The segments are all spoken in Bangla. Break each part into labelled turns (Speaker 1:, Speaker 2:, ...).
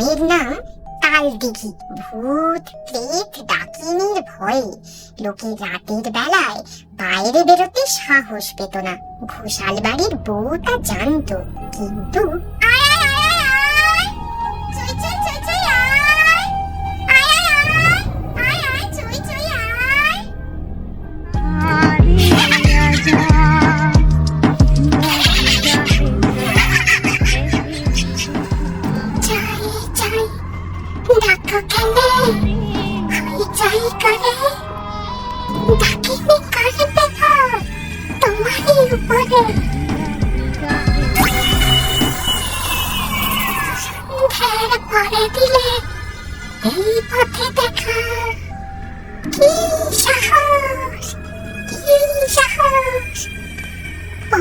Speaker 1: গ্রামের নাম তালদিঘি ভূত প্রেত ডাকিনীর ভয়ে। লোকে রাতের বেলায় বাইরে বেরোতে সাহস পেত না। ঘোষাল বাড়ির বউ তা জানতো, কিন্তু পরে দিলে এই পথে দেখা। কি সাহস কি সাহস। ও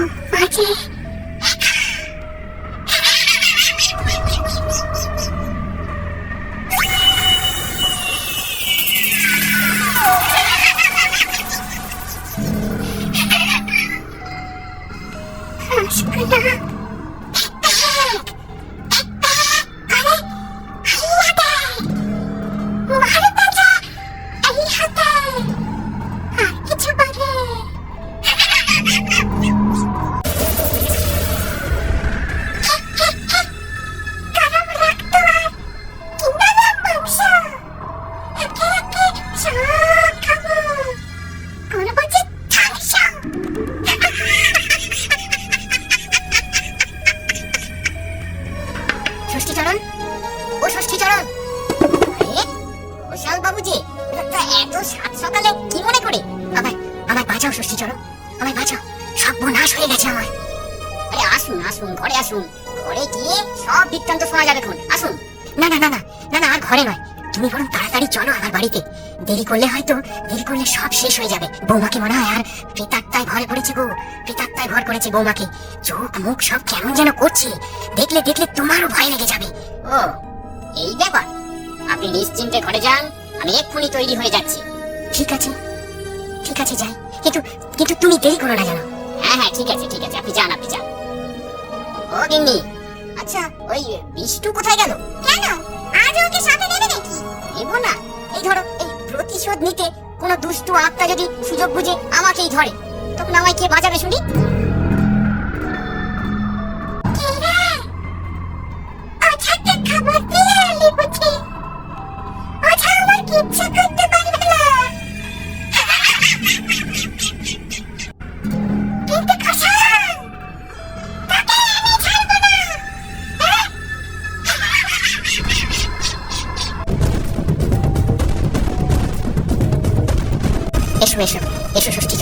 Speaker 1: এত সাত সকালে কি মনে করে? বাঁচাও বাঁচাও। সব নাশ হয়ে গেছে আমার আরে আসুন আসুন, ঘরে আসুন। ঘরে গিয়ে সব বৃত্তান্ত শোনা যাবে এখন। আসুন। না না না না না না, আর ঘরে নয়। তুমি বরং তাড়াতাড়ি চলো আমার বাড়িতে। দেরি করলে হয়তো, দেরি করলে সব শেষ হয়ে যাবে। বৌমাকে মনে হয় আর প্রেতাত্মায় ভর করেছে গো। প্রেতাত্মায় ভর করেছে বৌমাকে। চোখ, মুখ সব কেমন যেন করছে। দেখলে দেখলে তোমারও ভয় লেগে যাবে। ও, এই ব্যাপার। আপনি নিশ্চিন্তে ঘরে যান আমি এক্ষুনি তৈরি হয়ে যাচ্ছি। ঠিক আছে ঠিক আছে যাই। কিন্তু কিন্তু তুমি দেরি করো না জানো। হ্যাঁ হ্যাঁ ঠিক আছে ঠিক আছে আপনি যান আপনি যান। ও গিন্নি আচ্ছা ওই বিষ্টু কোথায় গেল? কেন? আজ ওকে সাথে নেবে নাকি? নেব না। এই ধরো এই প্রতিশোধ নিতে কোনো দুষ্টু আত্মা যদি সুযোগ বুঝে আমাকেই ধরে তখন আমায় কে বাঁচাবে শুনি? 没事，没事，没事，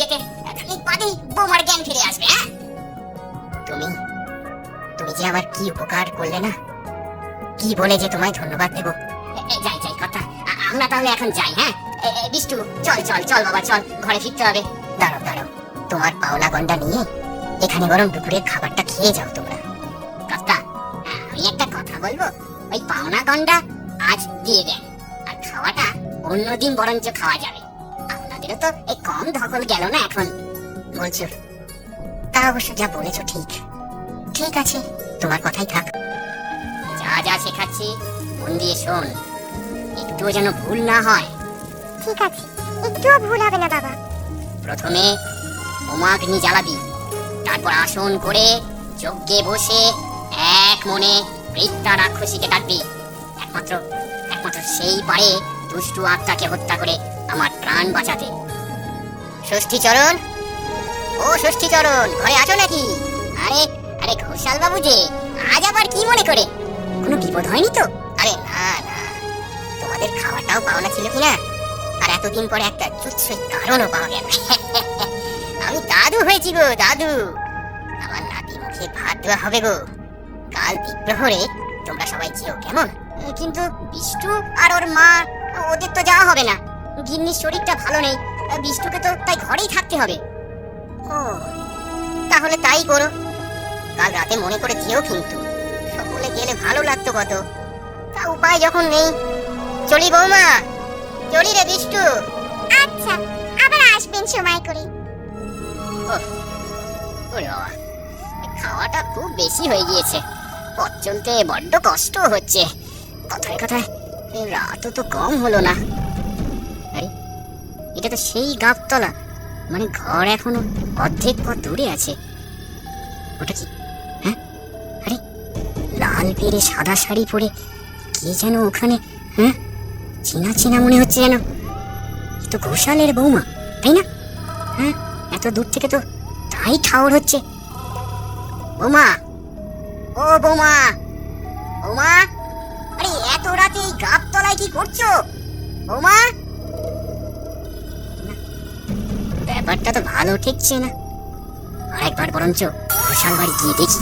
Speaker 1: যেতে খানিক বৌমার জ্ঞান ফিরে আসবে হ্যাঁ? তুমি তুমি যে আমার কি উপকার করলে না? কি বলে যে তোমায় ধন্যবাদ যাই যাই, কথা। আমরা তাহলে এখন যাই হ্যাঁ? বিষ্টু, চল চল চল বাবা, চল, ঘরে ফিরতে হবে। তোমার গন্ডা নিয়ে এখানে বরং দুপুরের খাবারটা খেয়ে যাও তোমরা। কর্তা আমি একটা কথা বলব? ওই পাওনা গন্ডা আজ দিয়ে দেন, আর খাওয়াটা অন্যদিন বরঞ্চ খাওয়া যাবে। আপনাদেরও তো এই কম ধকল গেল না এখন। বলছো তা অবশ্য যা বলেছ ঠিক। ঠিক আছে তোমার কথাই থাক। যা যা শেখাচ্ছি মন দিয়ে শোন। একটুও যেন ভুল না হয়।
Speaker 2: ঠিক আছে একটুও ভুল হবে না বাবা।
Speaker 1: প্রথমে হোমাগ্নি জ্বালাবি। তারপর আসন করে যজ্ঞে বসে এক মনে বৃত্তা রাক্ষসীকে ডাকবি। একমাত্র একমাত্র সেই পারে দুষ্টু আত্মাকে হত্যা করে আমার প্রাণ বাঁচাতে। ষষ্ঠী চরণ? ও ষষ্ঠী চরণ, ঘরে আছো নাকি? আরে আরে ঘোষাল বাবু যে, আজ আবার কি মনে করে? কোনো বিপদ হয়নি তো? আরে না না। তোমাদের খাওয়াটাও পাওনা ছিল কিনা? আর এতদিন পরে একটা চুৎসই কারণও পাওয়া গেল। আমি দাদু হয়েছি গো, দাদু। আমার নাতি মুখে ভাত দেওয়া হবে গো। কাল দ্বীপ্রহরে তোমরা সবাই যেও, কেমন? কিন্তু বিষ্টু আর ওর মা, ওদের তো যাওয়া হবে না। গিন্নির শরীরটা ভালো নেই আহ, বিষ্টুকে তো তাই ঘরেই থাকতে হবে। ও তাহলে তাই করো। কাল রাতে মনে করে যেও কিন্তু সকলে গেলে ভালো লাগতো কত। তা উপায় যখন নেই। চলি বৌমা চলি রে বিষ্টু
Speaker 2: আচ্ছা আবার আসবেন সময় করে।
Speaker 1: খাওয়াটা খুব বেশি হয়ে গিয়েছে। পথ চলতে বড্ড কষ্ট হচ্ছে। কথায় কথায় রাতও তো কম হলো না। এটা তো সেই গাবতলা। মানে ঘর এখনও অর্ধেক পথ দূরে আছে। ওটা কি? হ্যাঁ? আরে, লাল পেরে সাদা শাড়ি পরে কে যেন ওখানে হ্যাঁ? চেনা চেনা মনে হচ্ছে যেন। তো ঘোষালের বৌমা, তাই না? হ্যাঁ এত দূর থেকে তো তাই ঠাউর হচ্ছে। বৌমা! ও বৌমা! বৌমা! আরে, এত রাতে এই গাব তলায় কি করছ? বৌমা! ব্যাপারটা তো ভালো ঠেকছে না আরেকবার বরঞ্চ ঘোষাল বাড়ি গিয়ে দেখি।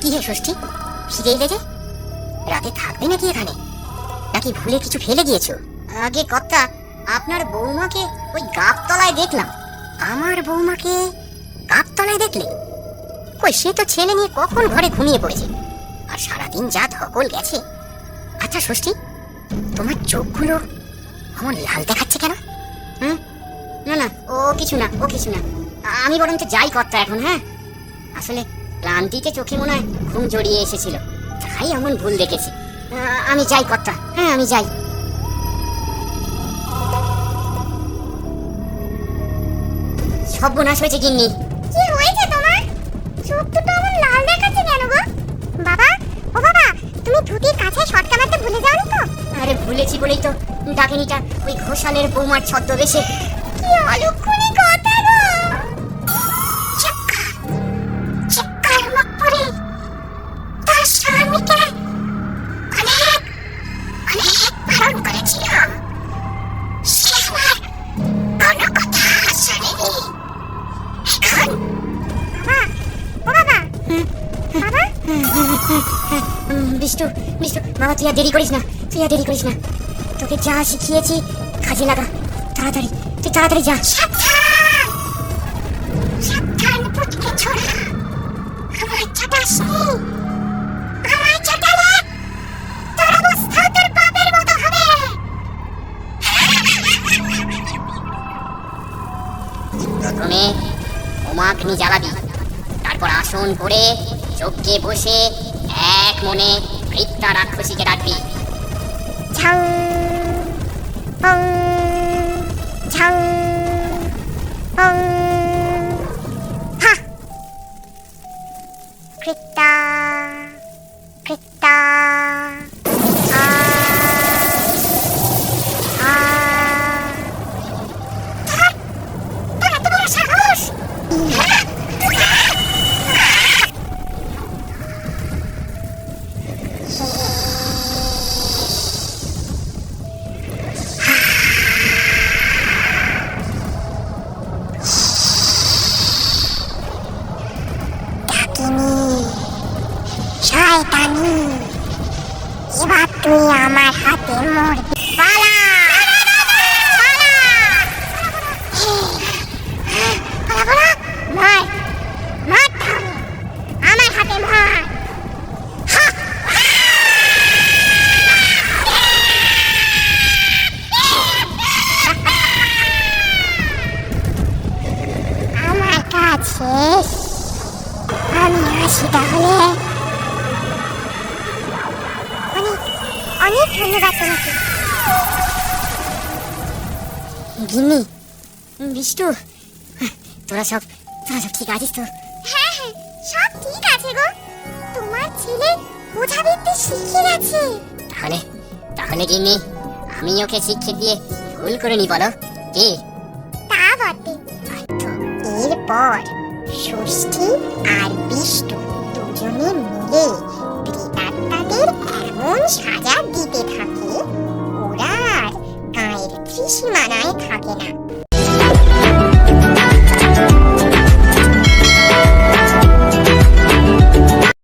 Speaker 1: কি হে ষষ্ঠী? ফিরে এলে যে? রাতে থাকবে নাকি এখানে? নাকি ভুলে কিছু ফেলে গিয়েছো আগে কর্তা আপনার বৌমাকে ওই গাবতলায় দেখলাম। আমার বৌমাকে গাবতলায় দেখলে? কই, সে তো ছেলে নিয়ে কখন ঘরে ঘুমিয়ে পড়েছে? আর সারাদিন যা ধকল গেছে। আচ্ছা ষষ্ঠী, তোমার চোখগুলো অমন লাল দেখাচ্ছে কেন? হুম? না না, ও কিছু না, ও কিছু না। আমি বরঞ্চ যাই কর্তা এখন হ্যাঁ? আসলে ক্লান্তিতে চোখে মনে হয়, ঘুম জড়িয়ে এসেছিল। তাই এমন ভুল দেখেছি। আমি যাই কর্তা হ্যাঁ আমি যাই। সর্বনাশ হয়েছে গিন্নি।
Speaker 2: চোখ আমার লাল দেখাচ্ছে কেন গো? বাবা ও বাবা তুমি ধুতির কাছে শর্টকা মারতে ভুলে যাওনি তো?
Speaker 1: আরে ভুলেছি বলেই তো ডাকিনিটা ওই ঘোষালের বৌমার ছদ্মবেশে।
Speaker 2: কি অলক্ষণী
Speaker 1: উম, বিষ্টু বিষ্টু বাবা তুই আর দেরি করিস না তুই আর দেরি করিস না। তোকে যা শিখিয়েছি কাজে লাগা। তাড়াতাড়ি তুই তাড়াতাড়ি যা। প্রথমে হোমাগ্নি জ্বালাবি। তারপর আসন করে যজ্ঞে বসে এক মনে বৃত্তা রাক্ষসীকে ডাকবি
Speaker 2: ঝাং পং ঝাং ধন্যবাদ তোমাকে
Speaker 1: গিন্নি বিষ্টু তোরা সব তোরা সব ঠিক আছিস তো
Speaker 2: হ্যাঁ হ্যাঁ সব ঠিক আছে গো তোমার ছেলে বোঝাবিদ্যে শিখে গেছে
Speaker 1: তাহলে তাহলে গিন্নি আমি ওকে শিক্ষা দিয়ে ভুল করে নি বলো কি
Speaker 2: তা বটে এরপর ষষ্ঠী আর বিষ্ণু দুজনে মিলে প্রেতাত্মাদের এমন সাজা দিতে থাকে। ওরা আর গায়ের ত্রিসীমানায় থাকে না।